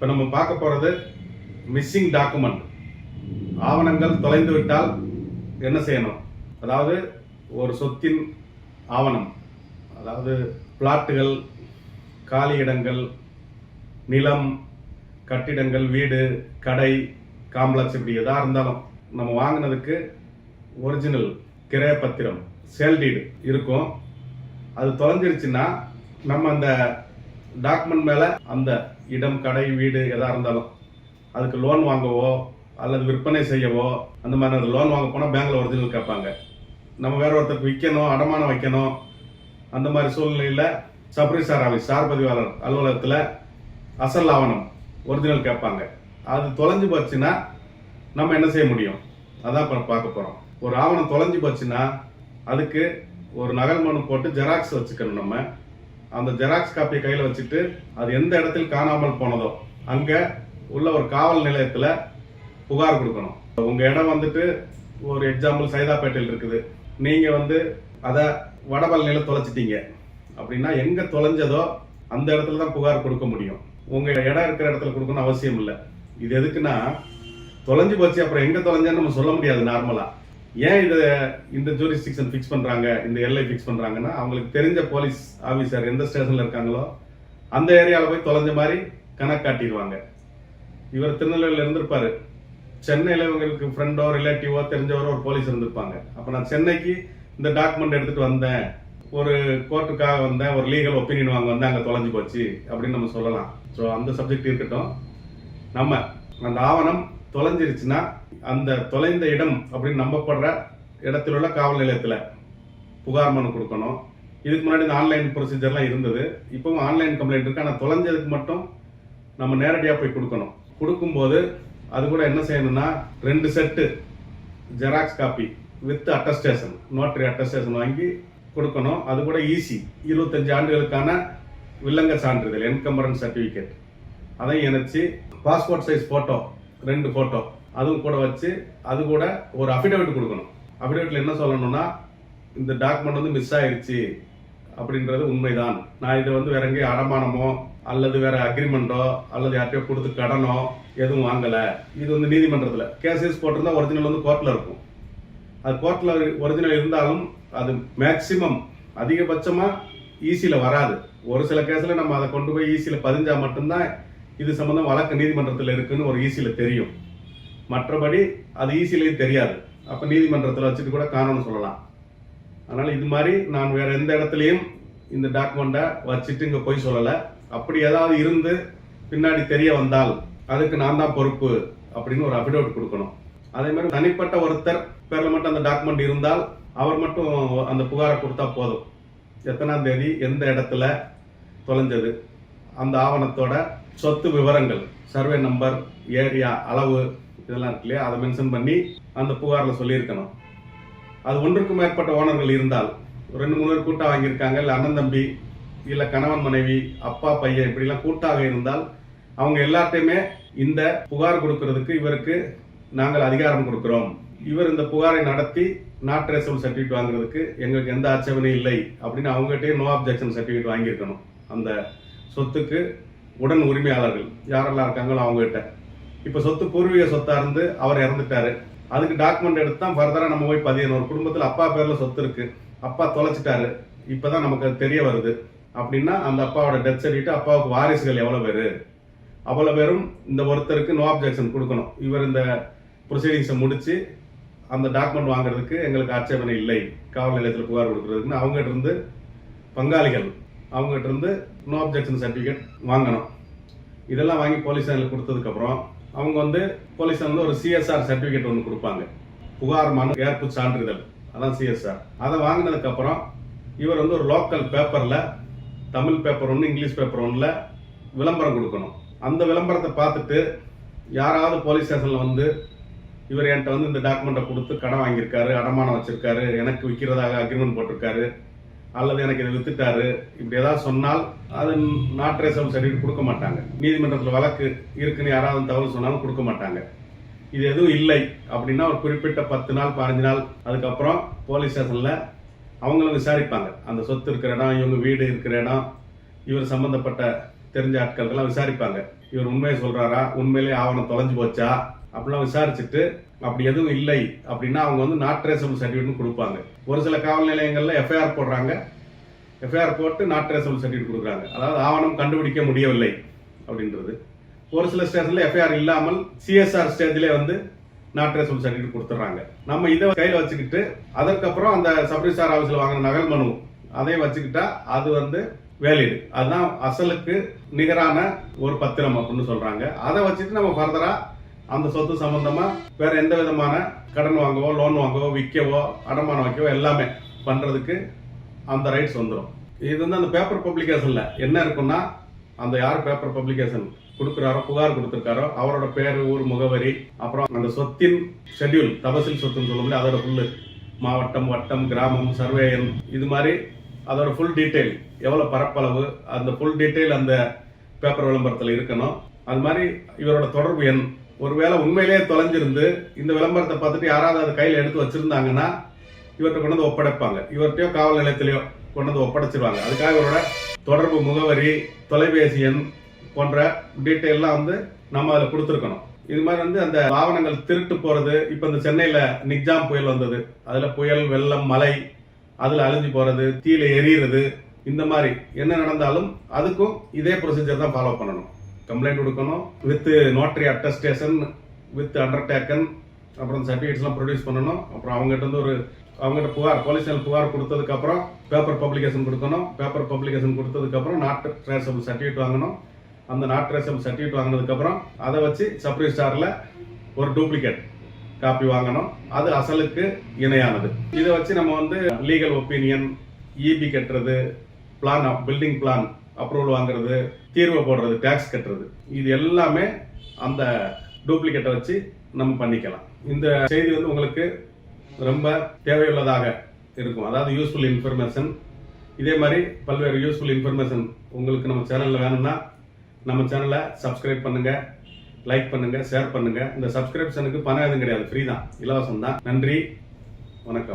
இப்போ நம்ம பார்க்க போகிறது மிஸ்ஸிங் டாக்குமெண்ட் ஆவணங்கள் தொலைந்து விட்டால் என்ன செய்யணும்? அதாவது ஒரு சொத்தின் ஆவணம் அதாவது பிளாட்டுகள் காலி இடங்கள் நிலம் கட்டிடங்கள் வீடு கடை காம்ப்ளெக்ஸ் இப்படி எதாக இருந்தாலும் நம்ம வாங்கினதுக்கு ஒரிஜினல் கிரய பத்திரம் சேல்டீடு இருக்கும். அது தொலைஞ்சிருச்சுன்னா நம்ம அந்த டாக்குமெண்ட் மேலே அந்த இடம் கடை வீடு எதாக இருந்தாலும் அதுக்கு லோன் வாங்கவோ அல்லது விற்பனை செய்யவோ அந்த மாதிரி லோன் வாங்க போனால் பேங்கில் ஒரிஜினல் கேட்பாங்க. நம்ம வேற ஒருத்தருக்கு விற்கணும் அடமானம் வைக்கணும் அந்த மாதிரி சூழ்நிலையில் சப்ரிசார் ஆஃபீஸ் சார் பதிவாளர் அலுவலகத்தில் அசல் ஆவணம் ஒரிஜினல் கேட்பாங்க. அது தொலைஞ்சு போச்சுன்னா நம்ம என்ன செய்ய முடியும்? அதான் இப்போ பார்க்க போகிறோம் ஒரு ஆவணம் தொலைஞ்சு போச்சுன்னா அதுக்கு ஒரு நகல் மனு போட்டு ஜெராக்ஸ் வச்சுக்கணும் நம்ம. அந்த ஜெராக்ஸ் காப்பியை கையில் வச்சுட்டு அது எந்த இடத்தில் காணாமல் போனதோ அங்கே உள்ள ஒரு காவல் நிலையத்தில் புகார் கொடுக்கணும். உங்கள் இடம் வந்துட்டு ஒரு எக்ஸாம்பிள் சைதாப்பேட்டையில் இருக்குது. நீங்கள் வந்து அதை வடபழனியில் தொலைச்சிட்டீங்க. அப்படின்னா எங்கே தொலைஞ்சதோ அந்த இடத்துல தான் புகார் கொடுக்க முடியும். உங்கள் இடம் இருக்கிற இடத்துல கொடுக்கணும்னு அவசியம் இல்லை. இது எதுக்குன்னா தொலைஞ்சு போச்சு அப்புறம் எங்கே தொலைஞ்சான்னு நம்ம சொல்ல முடியாது நார்மலாக ஏன் இதை இந்த ஜூரிஸ்டிக்ஷன் ஃபிக்ஸ் பண்ணுறாங்க இந்த எல்லை ஃபிக்ஸ் பண்ணுறாங்கன்னா அவங்களுக்கு தெரிஞ்ச போலீஸ் ஆஃபீஸர் எந்த ஸ்டேஷனில் இருக்காங்களோ அந்த ஏரியாவில் போய் தொலைஞ்ச மாதிரி கணக்கு காட்டிடுவாங்க. இவர் திருநெல்வேலியில் இருந்திருப்பாரு. சென்னையில் இவங்களுக்கு ஃப்ரெண்டோ ரிலேட்டிவோ தெரிஞ்சவரோ ஒரு போலீஸ் இருந்திருப்பாங்க. அப்போ நான் சென்னைக்கு இந்த டாக்குமெண்ட் எடுத்துகிட்டு வந்தேன். ஒரு கோர்ட்டுக்காக வந்தேன் ஒரு லீகல் ஒப்பீனியன் வாங்க வந்தேன் அங்கே தொலைஞ்சு போச்சு அப்படின்னு நம்ம சொல்லலாம். ஸோ அந்த சப்ஜெக்ட் இருக்கட்டும். நம்ம அந்த ஆவணம் தொலைஞ்சிருச்சுன்னா அந்த தொலைந்த இடம் அப்படின்னு நம்பப்படுற இடத்துல உள்ள காவல் நிலையத்தில் புகார் மனு கொடுக்கணும். இதுக்கு முன்னாடி இந்த ஆன்லைன் ப்ரொசீஜர்லாம் இருந்தது. இப்போவும் ஆன்லைன் கம்ப்ளைண்ட் இருக்கு. ஆனால் தொலைஞ்சதுக்கு மட்டும் நம்ம நேரடியாக போய் கொடுக்கணும். கொடுக்கும்போது அது கூட என்ன செய்யணும்னா ரெண்டு set xerox copy with attestation notary attestation வாங்கி கொடுக்கணும். அது கூட ஈஸி இருபத்தஞ்சு ஆண்டுகளுக்கான வில்லங்க சான்றிதழ் என்கம்பரன்ஸ் சர்டிஃபிகேட் அதையும் இணைச்சி பாஸ்போர்ட் சைஸ் ஃபோட்டோ ரெண்டு ஃபோட்டோ அதுவும் கூட வச்சு அது கூட ஒரு அஃபிடவிட் கொடுக்கணும். அஃபிடவிட்ல என்ன சொல்லணும்னா இந்த டாக்குமெண்ட் வந்து மிஸ் ஆயிடுச்சு அப்படின்றது உண்மைதான். நான் இதை வந்து வேற எங்கேயும் அடமானமோ அல்லது வேற அக்ரிமெண்டோ அல்லது யார்கிட்டயோ கொடுத்து கடனோ எதுவும் வாங்கல. இது வந்து நீதிமன்றத்தில். கேசஸ் போட்டிருந்தா ஒரிஜினல் வந்து கோர்ட்டில் இருக்கும். அது கோர்ட்டில் ஒரிஜினல் இருந்தாலும் அது மேக்சிமம் அதிகபட்சமாக ஈஸியில் வராது. ஒரு சில கேஸில் நம்ம அதை கொண்டு போய் ஈஸியில் பதிஞ்சால் மட்டும்தான் இது சம்மந்தம் வழக்கு நீதிமன்றத்தில் இருக்குன்னு ஒரு ஈஸியில் தெரியும். மற்றபடி அது ஈஸியிலே தெரியாது. அப்ப நீதிமன்றத்தில் வச்சுட்டு கூட காரணம் சொல்லலாம். அதனால இது மாதிரி நான் வேற எந்த இடத்துலையும் இந்த டாக்குமெண்ட்டை வச்சுட்டு இங்க போய் சொல்லலை. அப்படி ஏதாவது இருந்து பின்னாடி தெரிய வந்தால் அதுக்கு நான் தான் பொறுப்பு அப்படின்னு ஒரு அபிடோட் கொடுக்கணும். அதே மாதிரி தனிப்பட்ட ஒருத்தர் பேர்ல மட்டும் அந்த டாக்குமெண்ட் இருந்தால் அவர் மட்டும் அந்த புகாரை கொடுத்தா போதும். எத்தனாம் தேதி எந்த இடத்துல தொலைஞ்சது அந்த ஆவணத்தோட சொத்து விவரங்கள் சர்வே நம்பர் ஏரியா அளவு இதெல்லாம் இருக்கு இல்லையா அதை மென்ஷன் பண்ணி அந்த புகாரில் சொல்லியிருக்கணும். அது ஒன்றுக்கும் மேற்பட்ட ஓனர்கள் இருந்தால் ஒரு ரெண்டு மூணு பேர் கூட்டாக வாங்கியிருக்காங்க. இல்லை அண்ணன் தம்பி இல்லை கணவன் மனைவி அப்பா பையன் இப்படிலாம் கூட்டாக இருந்தால் அவங்க எல்லாத்தையுமே இந்த புகார் கொடுக்கறதுக்கு இவருக்கு நாங்கள் அதிகாரம் கொடுக்கிறோம். இவர் இந்த புகாரை நடத்தி நாட் ட்ரேசபிள் சர்டிஃபிகேட் வாங்குறதுக்கு எங்களுக்கு எந்த ஆட்சேபனையும் இல்லை அப்படின்னு அவங்ககிட்டயே நோ அப்ஜெக்ஷன் சர்டிஃபிகேட் வாங்கியிருக்கணும். அந்த சொத்துக்கு உடன் உரிமையாளர்கள் யாரெல்லாம் இருக்காங்களோ அவங்ககிட்ட. இப்போ சொத்து பூர்வீக சொத்தா இருந்து அவர் இறந்துட்டாரு. அதுக்கு டாக்குமெண்ட் எடுத்து தான் ஃபர்தராக நம்ம போய் பதியணும். ஒரு குடும்பத்தில் அப்பா பேரில் சொத்து இருக்கு. அப்பா தொலைச்சிட்டாரு. இப்பதான் நமக்கு அது தெரிய வருது. அப்படின்னா அந்த அப்பாவோட டெத் சர்டிஃபிகேட் அப்பாவுக்கு வாரிசுகள் எவ்வளோ பேர்? அவ்வளோ பேரும் இந்த ஒருத்தருக்கு நோ அப்ஜெக்ஷன் கொடுக்கணும். இவர் இந்த ப்ரொசீடிங்ஸை முடிச்சு அந்த டாக்குமெண்ட் வாங்குறதுக்கு எங்களுக்கு ஆட்சேபனை இல்லை. காவல் நிலையத்தில் புகார் கொடுக்குறதுக்குன்னு அவங்ககிட்ட இருந்து பங்காளிகள் அவங்ககிட்ட இருந்து நோ அப்ஜெக்ஷன் சர்டிஃபிகேட் வாங்கணும். இதெல்லாம் வாங்கி போலீஸ் ஸ்டேஷனில் கொடுத்ததுக்கப்புறம் அவங்க வந்து போலீஸ் வந்து ஒரு சிஎஸ்ஆர் சர்டிஃபிகேட் ஒன்று கொடுப்பாங்க. புகார் மனு ஏற்பு சான்றிதழ். அதான் சிஎஸ்ஆர் அதை வாங்கினதுக்கப்புறம் இவர் வந்து ஒரு லோக்கல் பேப்பரில் தமிழ் பேப்பர் ஒன்று இங்கிலீஷ் பேப்பர் ஒன்றில் விளம்பரம் கொடுக்கணும். அந்த விளம்பரத்தை பார்த்துட்டு யாராவது போலீஸ் ஸ்டேஷனில் வந்து இவர் என்கிட்ட வந்து இந்த டாக்குமெண்ட்டை கொடுத்து கடன் வாங்கியிருக்காரு அடமானம் வச்சிருக்காரு எனக்கு விற்கிறதாக அக்ரிமெண்ட் போட்டிருக்காரு அல்லது எனக்கு இதை வித்துட்டாரு இப்படி ஏதாவது சொன்னால் அது நாட் ட்ரேசபிள் சர்டிஃபிகேட் கொடுக்க மாட்டாங்க. நீதிமன்றத்தில் வழக்கு இருக்குன்னு யாராவது தகவல் சொன்னாலும் கொடுக்க மாட்டாங்க. இது எதுவும் இல்லை அப்படின்னா ஒரு குறிப்பிட்ட பத்து நாள் பதினஞ்சு நாள் அதுக்கப்புறம் போலீஸ் ஸ்டேஷனில் அவங்களும் விசாரிப்பாங்க. அந்த சொத்து இருக்கிற இடம் இவங்க வீடு இருக்கிற இடம் இவர் சம்மந்தப்பட்ட தெரிஞ்ச ஆட்கள்லாம் விசாரிப்பாங்க. இவர் உண்மையை சொல்கிறாரா உண்மையிலே ஆவணம் தொலைஞ்சு போச்சா? அப்படிலாம் விசாரிச்சுட்டு அப்படி எதுவும் இல்லை அப்படின்னா அவங்க வந்து நாட் ட்ரேசபிள் சர்டிஃபிகேட் கொடுப்பாங்க. ஒரு சில காவல் நிலையங்களில் எஃப்ஐஆர் போடுறாங்க. எஃப்ஐஆர் போட்டு நாட் ட்ரேசபிள் சர்டிஃபிகேட் கொடுக்குறாங்க. அதாவது ஆவணம் கண்டுபிடிக்க முடியவில்லை அப்படின்றது. ஒரு சில ஸ்டேஜில் எஃப்ஐஆர் இல்லாமல் சிஎஸ்ஆர் ஸ்டேஜ்லேயே வந்து நாட் ட்ரேசபிள் சர்டிஃபிகேட் கொடுத்துட்றாங்க நம்ம இதை கையில் வச்சுக்கிட்டு அதற்கப்புறம் அந்த சப்ரிசார் ஆஃபீஸில் வாங்கின நகல் மனு அதையும் வச்சுக்கிட்டா அது வந்து வேலிடு அதுதான் அசலுக்கு நிகரான ஒரு பத்திரம் அப்படின்னு சொல்கிறாங்க அதை வச்சுட்டு நம்ம ஃபர்தராக அந்த சொத்து சம்பந்தமா வேற எந்த விதமான கடன் வாங்கவோ லோன் வாங்கவோ விற்கவோ அடமானம் வைக்கவோ எல்லாமே பண்றதுக்கு அந்த ரைட்ஸ் வந்துடும் இது வந்து அந்த பேப்பர் பப்ளிகேஷன்ல என்ன இருக்குன்னா அந்த யார் பேப்பர் பப்ளிகேஷன் கொடுக்குறாரோ புகார் கொடுத்துருக்காரோ அவரோட பேர் ஊர் முகவரி அப்புறம் அந்த சொத்தின் ஷெட்யூல் தபசில் சொத்துன்னு சொல்லும்போது அதோட ஃபுல்லு மாவட்டம் வட்டம் கிராமம் சர்வேயன் இது மாதிரி அதோட ஃபுல் டீட்டெயில் எவ்வளோ பரப்பளவு அந்த ஃபுல் டீட்டெயில் அந்த பேப்பர் விளம்பரத்தில் இருக்கணும். அது மாதிரி இவரோட தொடர்பு எண் ஒருவேளை உண்மையிலேயே தொலைஞ்சிருந்து இந்த விளம்பரத்தை பார்த்துட்டு யாராவது அதை கையில் எடுத்து வச்சிருந்தாங்கன்னா இவர்கிட்ட கொண்டு வந்து ஒப்படைப்பாங்க. இவர்கிட்டயோ காவல் நிலையத்திலையோ கொண்டு வந்து ஒப்படைச்சிருவாங்க. அதுக்காக இவரோட தொடர்பு முகவரி தொலைபேசி எண் போன்ற டீட்டெயிலாம் வந்து நம்ம அதில் கொடுத்துருக்கணும். இது மாதிரி வந்து அந்த ஆவணங்கள் திருட்டு போகிறது இப்போ இந்த சென்னையில் நிக்ஜாம் புயல் வந்தது அதில் புயல் வெள்ளம் மலை அதில் அழிஞ்சு போகிறது தீயில எரியிறது இந்த மாதிரி என்ன நடந்தாலும் அதுக்கும் இதே ப்ரொசீஜர் தான் ஃபாலோ பண்ணணும். கம்ப்ளைண்ட் கொடுக்கணும் with notary attestation with undertaking அப்புறம் சர்டிஃபிகேட்ஸ்லாம் ப்ரொடியூஸ் பண்ணணும். அப்புறம் அவங்ககிட்ட இருந்து ஒரு அவங்ககிட்ட புகார் போலீஸ் புகார் கொடுத்ததுக்கப்புறம் பேப்பர் பப்ளிகேஷன் கொடுக்கணும். பேப்பர் பப்ளிகேஷன் கொடுத்ததுக்கப்புறம் நாட் ட்ரேசபிள் சர்டிஃபிகேட் வாங்கணும். அந்த நாட் ட்ரேசபிள் சர்டிஃபிகேட் வாங்கினதுக்கப்புறம் அதை வச்சு சப்ரிஸ்டார்ல ஒரு டூப்ளிகேட் காப்பி வாங்கணும். அது அசலுக்கு இணையானது. இதை வச்சு நம்ம வந்து லீகல் ஒப்பீனியன் இபி கட்டுறது பிளான் பில்டிங் பிளான் அப்ரூவல் வாங்குறது தீர்வை போடுறது டேக்ஸ் கட்டுறது. இது எல்லாமே அந்த டூப்ளிகேட்டை வச்சு நம்ம பண்ணிக்கலாம். இந்த செய்தி வந்து உங்களுக்கு ரொம்ப தேவையுள்ளதாக இருக்கும். அதாவது யூஸ்ஃபுல் இன்ஃபர்மேஷன் இதே மாதிரி பல்வேறு யூஸ்ஃபுல் இன்ஃபர்மேஷன் உங்களுக்கு நம்ம சேனலில் வேணும்னா நம்ம சேனலை சப்ஸ்கிரைப் பண்ணுங்கள் லைக் பண்ணுங்கள் ஷேர் பண்ணுங்கள் இந்த சப்ஸ்கிரிப்ஷனுக்கு பணம் எதுவும் கிடையாது. ஃப்ரீ தான். இலவசம் தான். நன்றி. வணக்கம்.